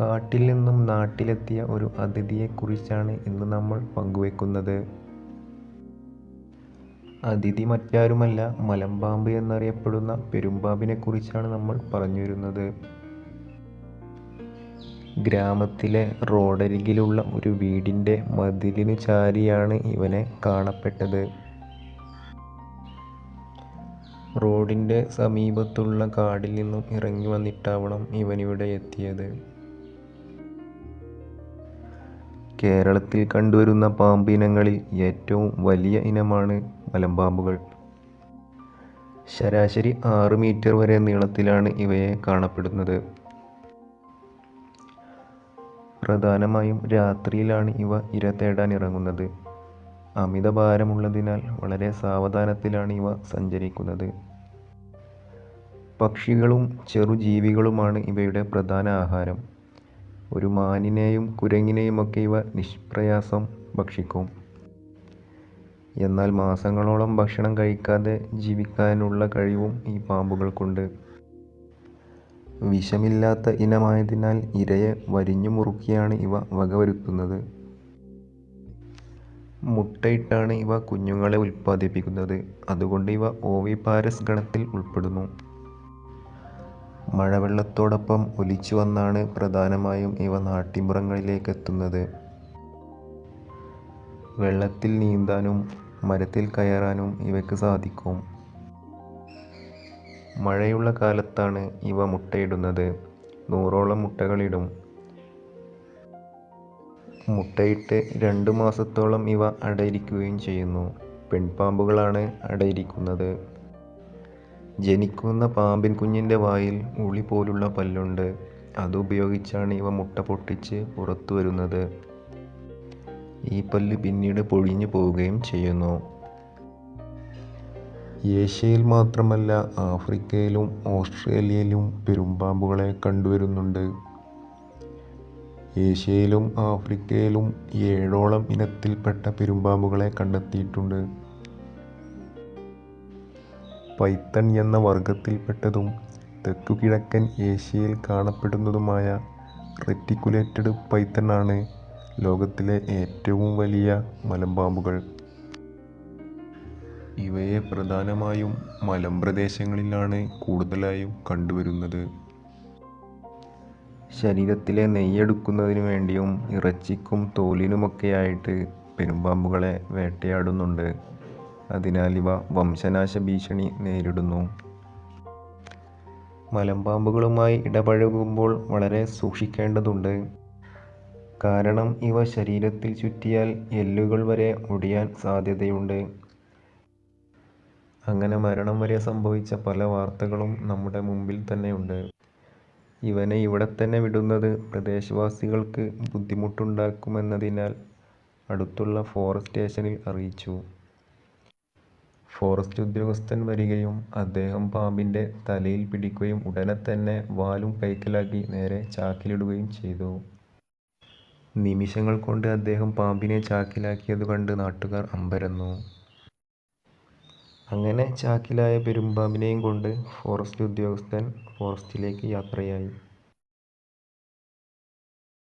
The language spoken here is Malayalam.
കാട്ടിൽ നിന്നും നാട്ടിലെത്തിയ ഒരു അതിഥിയെക്കുറിച്ചാണ് ഇന്ന് നമ്മൾ പങ്കുവെക്കുന്നത്. അതിഥി മറ്റാരുമല്ല മലമ്പാമ്പ് എന്നറിയപ്പെടുന്ന പെരുമ്പാമ്പിനെക്കുറിച്ചാണ് നമ്മൾ പറഞ്ഞു വരുന്നത് ഗ്രാമത്തിലെ റോഡരികിലുള്ള ഒരു വീടിന്റെ മതിലിനു ചാരിയാണ് ഇവനെ കാണപ്പെട്ടത്. റോഡിന്റെ സമീപത്തുള്ള കാടിൽ നിന്നും ഇറങ്ങി വന്നിട്ടാവണം ഇവനിവിടെ എത്തിയത്. കേരളത്തിൽ കണ്ടുവരുന്ന പാമ്പിനങ്ങളിൽ ഏറ്റവും വലിയ ഇനമാണ് മലമ്പാമ്പുകൾ. ശരാശരി ആറ് മീറ്റർ വരെ നീളത്തിലാണ് ഇവയെ കാണപ്പെടുന്നത്. പ്രധാനമായും രാത്രിയിലാണ് ഇവ ഇര തേടാൻ ഇറങ്ങുന്നത്. അമിതഭാരമുള്ളതിനാൽ വളരെ സാവധാനത്തിലാണ് ഇവ സഞ്ചരിക്കുന്നത്. പക്ഷികളും ചെറുജീവികളുമാണ് ഇവയുടെ പ്രധാന ആഹാരം. ഒരു മാനിനെയും കുരങ്ങിനെയുമൊക്കെ ഇവ നിഷ്പ്രയാസം ഭക്ഷിക്കും. എന്നാൽ മാസങ്ങളോളം ഭക്ഷണം കഴിക്കാതെ ജീവിക്കാനുള്ള കഴിവും ഈ പാമ്പുകൾക്കുണ്ട്. വിഷമില്ലാത്ത ഇനമായതിനാൽ ഇരയെ വരിഞ്ഞു മുറുക്കിയാണ് ഇവ വകവരുത്തുന്നത്. മുട്ടയിട്ടാണ് ഇവ കുഞ്ഞുങ്ങളെ ഉൽപ്പാദിപ്പിക്കുന്നത്. അതുകൊണ്ട് ഇവ ഓവിപാരസ് ഗണത്തിൽ ഉൾപ്പെടുന്നു. മഴവെള്ളത്തോടൊപ്പം ഒലിച്ചു വന്നാണ് പ്രധാനമായും ഇവ നാട്ടിൻപുറങ്ങളിലേക്ക് എത്തുന്നത് വെള്ളത്തിൽ നീന്താനും മരത്തിൽ കയറാനും ഇവയ്ക്ക് സാധിക്കും. മഴയുള്ള കാലത്താണ് ഇവ മുട്ടയിടുന്നത്. നൂറോളം മുട്ടകളിടും. മുട്ടയിട്ട് രണ്ടു മാസത്തോളം ഇവ അടയിരിക്കുകയും ചെയ്യുന്നു. പെൺപാമ്പുകളാണ് അടയിരിക്കുന്നത്. ജനിക്കുന്ന പാമ്പിൻ കുഞ്ഞിന്റെ വായിൽ ഉളി പോലുള്ള പല്ലുണ്ട്. അതുപയോഗിച്ചാണ് ഇവ മുട്ട പൊട്ടിച്ച് പുറത്തു വരുന്നത്. ഈ പല്ല് പിന്നീട് പൊഴിഞ്ഞു പോവുകയും ചെയ്യുന്നു. ഏഷ്യയിൽ മാത്രമല്ല ആഫ്രിക്കയിലും ഓസ്ട്രേലിയയിലും പെരുമ്പാമ്പുകളെ കണ്ടുവരുന്നുണ്ട്. ഏഷ്യയിലും ആഫ്രിക്കയിലും ഏഴോളം ഇനത്തിൽപ്പെട്ട പെരുമ്പാമ്പുകളെ കണ്ടെത്തിയിട്ടുണ്ട്. പൈത്തൺ എന്ന വർഗത്തിൽപ്പെട്ടതും തെക്കുകിഴക്കൻ ഏഷ്യയിൽ കാണപ്പെടുന്നതുമായ റെറ്റിക്കുലേറ്റഡ് പൈത്തൺ ആണ് ലോകത്തിലെ ഏറ്റവും വലിയ മലമ്പാമ്പുകൾ. ഇവയെ പ്രധാനമായും മലമ്പ്രദേശങ്ങളിലാണ് കൂടുതലായും കണ്ടുവരുന്നത്. ശരീരത്തിലെ നെയ്യെടുക്കുന്നതിനു വേണ്ടിയും ഇറച്ചിക്കും തോലിനുമൊക്കെയായിട്ട് പെരുമ്പാമ്പുകളെ വേട്ടയാടുന്നുണ്ട്. അതിനാൽ ഇവ വംശനാശ ഭീഷണി നേരിടുന്നു. മലമ്പാമ്പുകളുമായി ഇടപഴകുമ്പോൾ വളരെ സൂക്ഷിക്കേണ്ടതുണ്ട്. കാരണം ഇവ ശരീരത്തിൽ ചുറ്റിയാൽ എല്ലുകൾ വരെ ഒടിയാൻ സാധ്യതയുണ്ട്. അങ്ങനെ മരണം വരെ സംഭവിച്ച പല വാർത്തകളും നമ്മുടെ മുമ്പിൽ തന്നെയുണ്ട്. ഇവനെ ഇവിടെ തന്നെ വിടുന്നത് പ്രദേശവാസികൾക്ക് ബുദ്ധിമുട്ടുണ്ടാക്കുമെന്നതിനാൽ അടുത്തുള്ള ഫോറസ്റ്റ് സ്റ്റേഷനിൽ അറിയിച്ചു. ഫോറസ്റ്റ് ഉദ്യോഗസ്ഥൻ വരികയും അദ്ദേഹം പാമ്പിന്റെ തലയിൽ പിടിക്കുകയും ഉടനെ തന്നെ വാലും കൈക്കലാക്കി നേരെ ചാക്കിലിടുകയും ചെയ്തു. നിമിഷങ്ങൾ കൊണ്ട് അദ്ദേഹം പാമ്പിനെ ചാക്കിലാക്കിയത് കണ്ട് നാട്ടുകാർ അമ്പരന്നു. അങ്ങനെ ചാക്കിലായ പെരുമ്പാമ്പിനെയും കൊണ്ട് ഫോറസ്റ്റ് ഉദ്യോഗസ്ഥൻ ഫോറസ്റ്റിലേക്ക് യാത്രയായി.